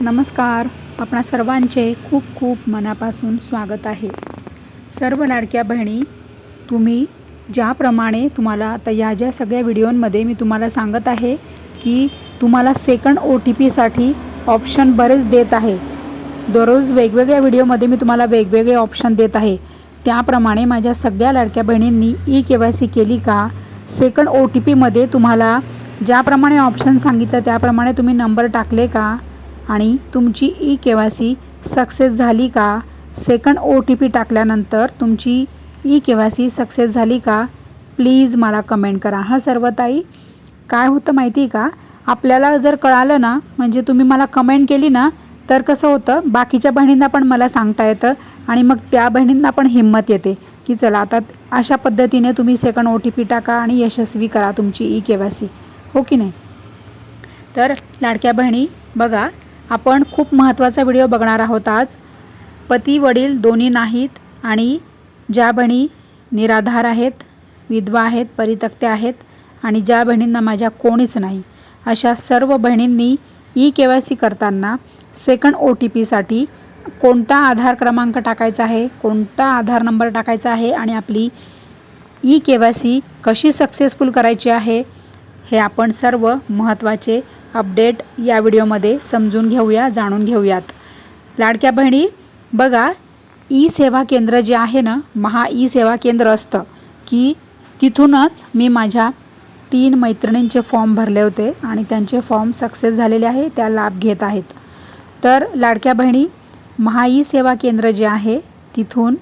नमस्कार. आपणा सर्वांचे खूप खूप मनापासून स्वागत आहे. सर्व लाडक्या बहिणी तुम्ही ज्याप्रमाणे तुम्हाला आता या ज्या सगळ्या व्हिडिओंमध्ये मी तुम्हाला सांगत आहे की तुम्हाला सेकंड ओ टी पीसाठी ऑप्शन बरेच देत आहे. दररोज वेगवेगळ्या व्हिडिओमध्ये मी तुम्हाला वेगवेगळे ऑप्शन देत आहे. त्याप्रमाणे माझ्या सगळ्या लाडक्या बहिणींनी ई के वाय सी केली का? सेकंड ओ टी पीमध्ये तुम्हाला ज्याप्रमाणे ऑप्शन सांगितलं त्याप्रमाणे तुम्ही नंबर टाकले का? आणि तुमची E K Y C success झाली का? सेकंड ओ टी पी टाकल्यानंतर तुमची E K Y C success झाली का? प्लीज मला कमेंट करा. हां सर्व ताई काय होतं माहिती आहे का? आपल्याला जर कळालं ना म्हणजे तुम्ही मला कमेंट केली ना तर कसं होतं? बाकीच्या बहिणींना पण मला सांगता येतं आणि मग त्या बहिणींना पण हिंमत येते की चला आता अशा पद्धतीने तुम्ही सेकंड ओ टी पी टाका आणि यशस्वी करा तुमची ई के वाय सी हो की नाही? तर लाडक्या बहिणी बघा आपण खूप महत्त्वाचा व्हिडिओ बघणार आहोत आज. पती वडील दोन्ही नाहीत आणि ज्या बहिणी निराधार आहेत विधवा आहेत परितक्त्या आहेत आणि ज्या बहिणींना माझ्या कोणीच नाही अशा सर्व बहिणींनी ई के वाय सी करताना सेकंड ओ टी पीसाठी कोणता आधार क्रमांक टाकायचा आहे कोणता आधार नंबर टाकायचा आहे आणि आपली ई के वाय सी कशी सक्सेसफुल करायची आहे हे आपण सर्व महत्त्वाचे अपडेट या व्हिडिओमध्ये समजून घेऊया जाणून घेऊयात. लाडक्या बहिणी बघा ई सेवा केंद्र जे आहे ना महा ई सेवा केंद्र असतं की तिथूनच मी माझ्या तीन मैत्रिणींचे फॉर्म भरले होते आणि त्यांचे फॉर्म सक्सेस झालेले आहे त्या लाभ घेत आहेत. तर लाडक्या बहिणी महा ई सेवा केंद्र जे आहे तिथून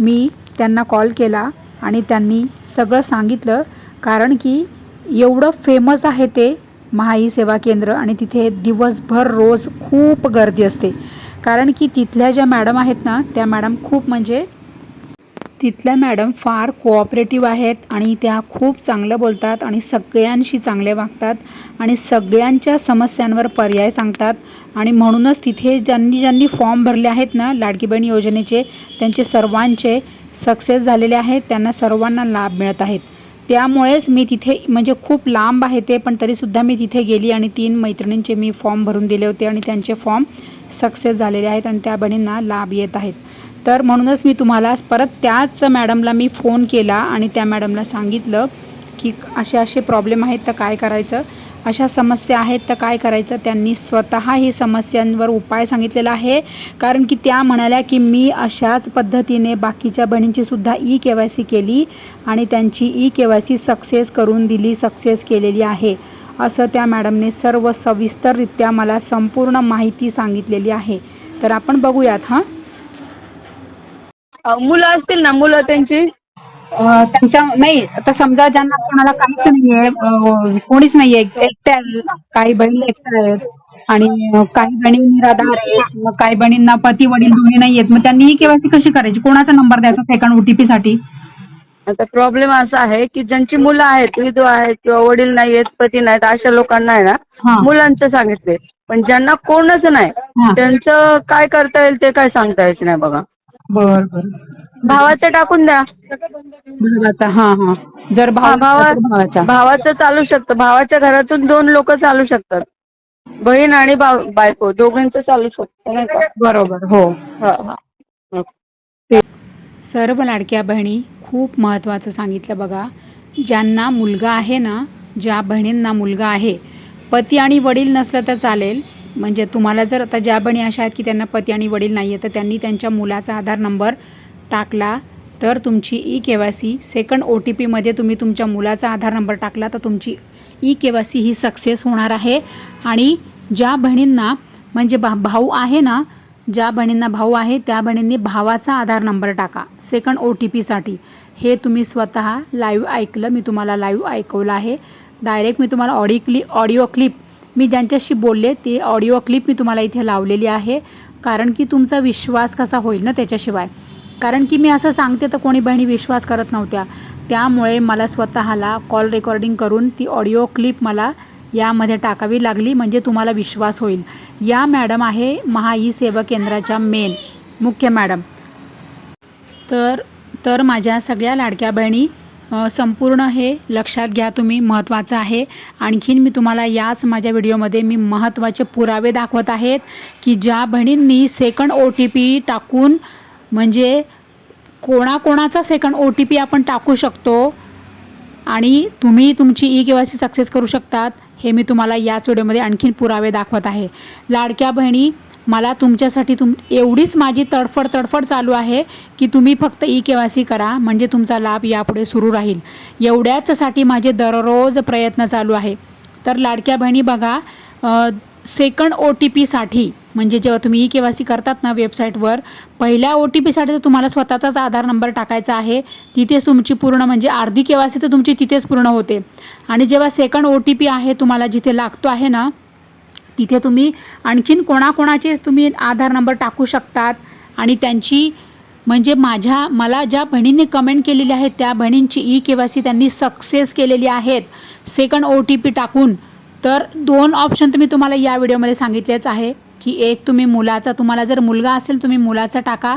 मी त्यांना कॉल केला आणि त्यांनी सगळं सांगितलं कारण की एवढं फेमस आहे ते महाई सेवा केंद्र आणि तिथे दिवसभर रोज खूप गर्दी असते. कारण की तिथल्या ज्या मॅडम आहेत ना त्या मॅडम खूप म्हणजे तिथल्या मॅडम फार कोऑपरेटिव्ह आहेत आणि त्या खूप चांगलं बोलतात आणि सगळ्यांशी चांगले वागतात आणि सगळ्यांच्या समस्यांवर पर्याय सांगतात. आणि म्हणूनच तिथे ज्यांनी ज्यांनी फॉर्म भरले आहेत ना लाडकी बहीण योजनेचे त्यांचे सर्वांचे सक्सेस झालेले आहेत त्यांना सर्वांना लाभ मिळत आहेत. त्यामुळेच मी तिथे म्हणजे खूप लांब आहे ते पण तरीसुद्धा मी तिथे गेली आणि तीन मैत्रिणींचे मी फॉर्म भरून दिले होते आणि त्यांचे फॉर्म सक्सेस झालेले आहेत आणि त्या बहिणींना लाभ येत आहेत. तर म्हणूनच मी तुम्हाला परत त्याच मॅडमला मी फोन केला आणि त्या मॅडमला सांगितलं की असे असे प्रॉब्लेम आहेत तर काय करायचं? अशा समस्या आहेत तर काय करायचं? त्यांनी स्वतः ही समस्यांवर उपाय सांगितलेला आहे. कारण की त्या म्हणाल्या की मी अशाच पद्धतीने बाकीच्या बहिणींचीसुद्धा ई के वाय सी केली आणि त्यांची E K Y C success करून दिली सक्सेस केलेली आहे. असं त्या मॅडमने सर्व सविस्तररित्या मला संपूर्ण माहिती सांगितलेली आहे. तर आपण बघूयात हां? मुलं असतील ना मुलं त्यांची? त्यांच्या नाही आता समजा ज्यांना कोणाला काहीच नाहीये कोणीच नाहीये एकट्या काही बहिणी एकट्या आहेत आणि काही बहिणी निराधार आहेत मग काही बहिणींना पती वडील दोन्ही नाही आहेत मग त्यांनी ही केवायसी कशी करायची? कोणाचा नंबर द्यायचा सेकंड ओटीपी साठी? आता प्रॉब्लेम असा आहे की ज्यांची मुलं आहेत विधवा आहेत किंवा वडील नाही आहेत पती नाहीत अशा लोकांना आहे ना हा. मुलांचं सांगितले. पण ज्यांना कोणच हा. नाही त्यांचं काय करता येईल ते काय सांगता यायचं नाही बघा. बर बर. भावाचं टाकून द्या. भावाचा हा हा. जर हा, भाव भावा तर भावाचा. भावाचं चालू शकतं. भावाच्या घरातून दोन लोक चालू शकतात. बहीण आणि भाव बायको दोघांचं चालू शकतं नाही का? बरोबर हो. हा हा. हं. सर्व लाडक्या बहिणी खूप महत्त्वाचं सांगितलं बघा. ज्यांना मुलगा आहे ना ज्या बहिणींना मुलगा आहे पती आणि वडील नसलं तर चालेल. म्हणजे तुम्हाला जर आता ज्या बहिणी अशा आहेत की त्यांना पती आणि वडील नाही आहे तर त्यांनी त्यांच्या मुलाचा आधार नंबर टाकला तर तुमची E K Y C second O T पीमध्ये तुम्ही तुमच्या मुलाचा आधार नंबर टाकला तर तुमची ई के वाय सी ही सक्सेस होणार आहे. आणि ज्या बहिणींना म्हणजे भा भाऊ आहे ना ज्या बहिणींना भाऊ आहे त्या बहिणींनी भावाचा आधार नंबर टाका सेकंड ओ टी पीसाठी हे तुम्ही स्वतः लाईव्ह ऐकलं मी तुम्हाला लाईव्ह ऐकवलं आहे. डायरेक्ट मी तुम्हाला ऑडिओ क्लिप ऑडिओ क्लिप मी ज्यांच्याशी बोलले ते ऑडिओ क्लिप मी तुम्हाला इथे लावलेली आहे. कारण की तुमचा विश्वास कसा होईल ना त्याच्याशिवाय. कारण की मी असं सांगते तर कोणी बहिणी विश्वास करत नव्हत्या. त्यामुळे मला स्वतःला कॉल रेकॉर्डिंग करून ती ऑडिओ क्लिप मला यामध्ये टाकावी लागली म्हणजे तुम्हाला विश्वास होईल. या मॅडम आहे महा ई सेवा केंद्राच्या मेन मुख्य मॅडम. तर तर माझ्या सगळ्या लाडक्या बहिणी संपूर्ण हे लक्षात घ्या तुम्ही महत्त्वाचं आहे. आणखीन मी तुम्हाला याच माझ्या व्हिडिओमध्ये मी महत्त्वाचे पुरावे दाखवत आहेत की ज्या बहिणींनी सेकंड ओ टी पी टाकून म्हणजे कोणाकोणाचा सेकंड ओ टी पी आपण टाकू शकतो आणि तुम्ही तुमची e E K Y C success करू शकतात हे मी तुम्हाला याच व्हिडिओमध्ये आणखीन पुरावे दाखवत आहे. लाडक्या बहिणी मला तुमच्यासाठी तुम एवढीच माझी तडफड तडफड चालू आहे की तुम्ही फक्त e E K Y C करा म्हणजे तुमचा लाभ यापुढे सुरू राहील. एवढ्याचसाठी माझे दररोज प्रयत्न चालू आहे. तर लाडक्या बहिणी बघा सेकंड ओ टी पीसाठी म्हणजे जेव्हा तुम्ही ई के वाय सी करतात ना वेबसाईटवर पहिल्या ओ टी पीसाठी तर तुम्हाला स्वतःचाच आधार नंबर टाकायचा आहे. तिथेच तुमची पूर्ण म्हणजे अर्धी के वाय सी तर तुमची तिथेच पूर्ण होते. आणि जेव्हा सेकंड ओ टी पी आहे तुम्हाला जिथे लागतो आहे ना तिथे तुम्ही आणखीन कोणाकोणाचे तुम्ही आधार नंबर टाकू शकतात. आणि त्यांची म्हणजे माझ्या मला ज्या बहिणींनी कमेंट केलेली आहे त्या बहिणींची ई के वाय सी त्यांनी सक्सेस केलेली आहेत. सेकंड ओ टी पी टाकून. तर दोन ऑप्शन तुम्ही तुम्हाला या व्हिडिओमध्ये सांगितलेच आहे. की एक तुम्ही मुलाचा तुम्हाला जर मुलगा असेल तुम्ही मुलाचा टाका.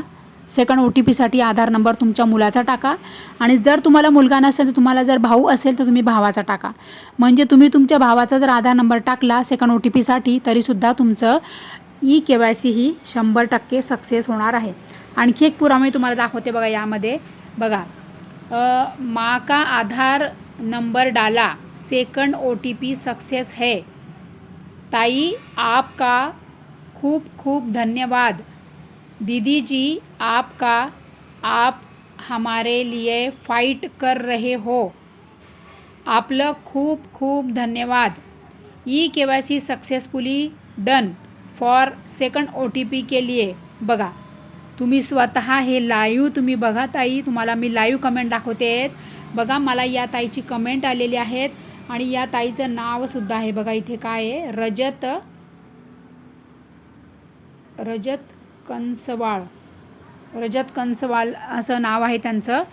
सेकंड ओ टी पीसाठी आधार नंबर तुमच्या मुलाचा टाका. आणि जर तुम्हाला मुलगा नसेल तर तुम्हाला जर भाऊ असेल तर तुम्ही भावाचा टाका. म्हणजे तुम्ही तुमच्या भावाचा जर आधार नंबर टाकला सेकंड ओ टी पीसाठी तरीसुद्धा तुमचं ई के वाय सी ही शंभर टक्के सक्सेस होणार आहे. आणखी एक पुरावा मी तुम्हाला दाखवते बघा यामध्ये. बघा मा का आधार नंबर डाला second O T P success है. ताई आपका खूप खूप धन्यवाद। दीदी जी आपका आप हमारे लिए फाइट कर रहे हो। आपलं खूप खूप धन्यवाद। E K Y C successfully done for second O T P के लिए। बघा तुम्ही स्वतः हे लाईव्ह तुम्ही बघा ताई तुम्हाला मी लाईव्ह कमेंट दाखवते बघा मला या ताईची कमेंट आलेली आहेत। आणि या ताईचं नावसुद्धा आहे बघा इथे काय आहे रजत रजत कंसवाळ. रजत कंसवाल असं नाव आहे त्यांचं.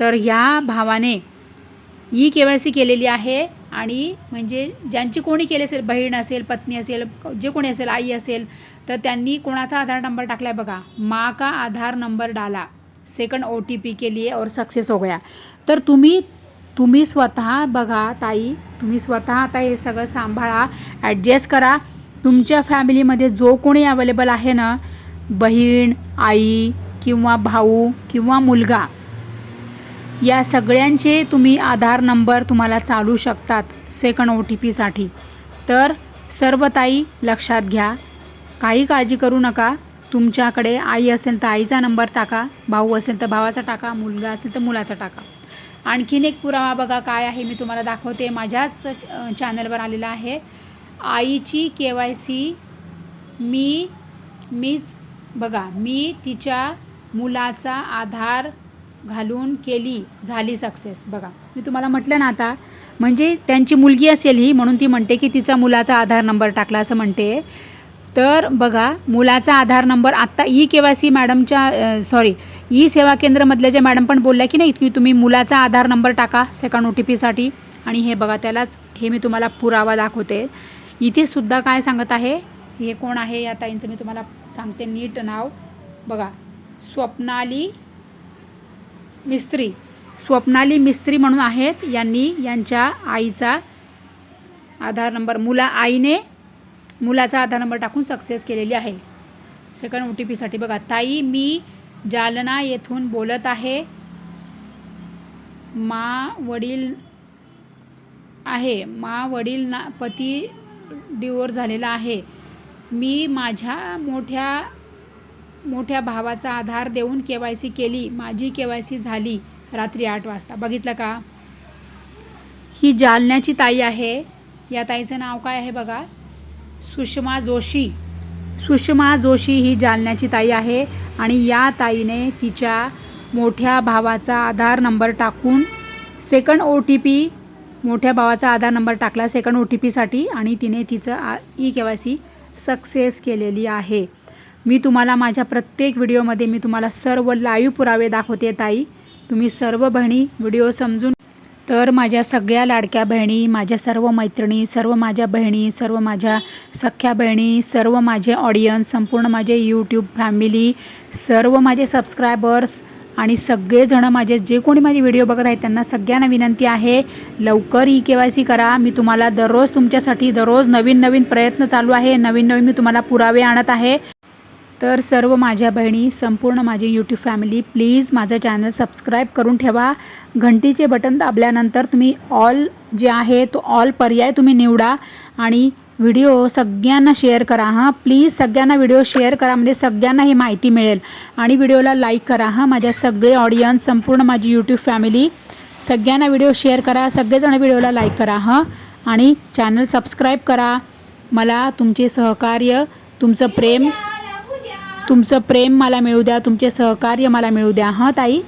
तर ह्या भावाने ई के वाय सी केलेली आहे आणि म्हणजे ज्यांची कोणी केली असेल बहीण असेल पत्नी असेल जे कोणी असेल आई असेल तर त्यांनी कोणाचा आधार नंबर टाकला आहे बघा. माँ का आधार नंबर डाला. सेकंड ओ टी पी के लिए और सक्सेस हो गया. तर तुम्ही तुम्ही स्वतः बघा ताई तुम्ही स्वतः आता हे सगळं सांभाळा ॲडजस्ट करा. तुमच्या फॅमिलीमध्ये जो कोणी अवेलेबल आहे ना बहीण आई किंवा भाऊ किंवा मुलगा या सगळ्यांचे तुम्ही आधार नंबर तुम्हाला चालू शकतात सेकंड ओ टी पीसाठी तर सर्व ताई लक्षात घ्या. काही काळजी करू नका. तुमच्याकडे आई असेल तर आईचा नंबर टाका भाऊ असेल तर भावाचा टाका मुलगा असेल तर मुलाचा टाका. आणखीन एक पुरावा बघा काय आहे मी तुम्हाला दाखवते. माझ्याच चॅनलवर आलेला आहे. आईची के वाय सी मी मीच बघा मी तिच्या मुलाचा आधार घालून केली झाली सक्सेस बघा मी तुम्हाला म्हटलं ना आता म्हणजे त्यांची मुलगी असेल ही म्हणून ती म्हणते की तिचा मुलाचा आधार नंबर टाकला असं म्हणते. तर बघा मुलाचा आधार नंबर आत्ता ई के वाय सी मॅडमच्या सॉरी ई सेवा केंद्रमधल्या ज्या मॅडम पण बोलल्या की नाही की तुम्ही मुलाचा आधार नंबर टाका सेकंड ओ टी पीसाठी आणि हे बघा त्यालाच हे मी तुम्हाला पुरावा दाखवते. इथे सुद्धा काय सांगत आहे? हे कोण आहे या ताईंचं? मी तुम्हाला सांगते नीट नाव. बघा स्वप्नाली मिस्त्री. स्वप्नाली मिस्त्री म्हणून आहेत यांनी यांच्या आईचा आधार नंबर मुला आईने मुलाचा आधार नंबर टाकून सक्सेस केलेली आहे. सेकंड ओ टी पीसाठी बघा ताई मी जालना येथून बोलत आहे. मा वडील आहे. मा वडील ना पती डिवोर झालेला आहे. मी माझ्या मोठ्या मोठ्या भावाचा आधार देऊन के वाय सी केली. माझी के वाय सी झाली रात्री आठ वाजता. बघितलं का? ही जालन्याची ताई आहे. या ताईचं नाव काय आहे बघा? सुषमा जोशी. सुषमा जोशी ही जालन्याची ताई आहे आणि या ताईने तिच्या मोठ्या भावाचा आधार नंबर टाकून सेकंड ओ टी पी मोठ्या भावाचा आधार नंबर टाकला सेकंड ओ टी पीसाठी आणि तिने तिचं आ E K Y C success केलेली आहे. मी तुम्हाला माझ्या प्रत्येक व्हिडिओमध्ये मी तुम्हाला सर्व लाईव्ह पुरावे दाखवते ताई. तुम्ही सर्व बहिणी व्हिडिओ समजून तर माझ्या सगळ्या लाडक्या बहिणी माझ्या सर्व मैत्रिणी सर्व माझ्या बहिणी सर्व माझ्या सख्या बहिणी सर्व माझे ऑडियन्स संपूर्ण माझे यूट्यूब फॅमिली सर्व माझे सबस्क्रायबर्स आणि सगळेजणं माझे जे कोणी माझे व्हिडिओ बघत आहेत त्यांना सगळ्यांना विनंती आहे लवकर ई के वाय सी करा. मी तुम्हाला दररोज तुमच्यासाठी दररोज नवीन नवीन प्रयत्न चालू आहे. नवीन नवीन मी तुम्हाला पुरावे आणत आहे. तर सर्व माझ्या बहिणी संपूर्ण माझी यूट्यूब फॅमिली प्लीज माझं चॅनल सबस्क्राईब करून ठेवा. घंटीचे बटन दाबल्यानंतर तुम्ही ऑल जे आहे तो ऑल पर्याय तुम्ही निवडा. आणि व्हिडिओ सगळ्यांना शेअर करा हां. प्लीज सगळ्यांना व्हिडिओ शेअर करा म्हणजे सगळ्यांना ही माहिती मिळेल. आणि व्हिडिओला लाईक करा हां. माझ्या सगळे ऑडियन्स संपूर्ण माझी यूट्यूब फॅमिली सगळ्यांना व्हिडिओ शेअर करा सगळेजण व्हिडिओला लाईक करा हां. आणि चॅनल सबस्क्राईब करा. मला तुमचे सहकार्य तुमचं प्रेम तुमचं प्रेम मला मिळू द्या तुमचे सहकार्य मला मिळू द्या हां ताई.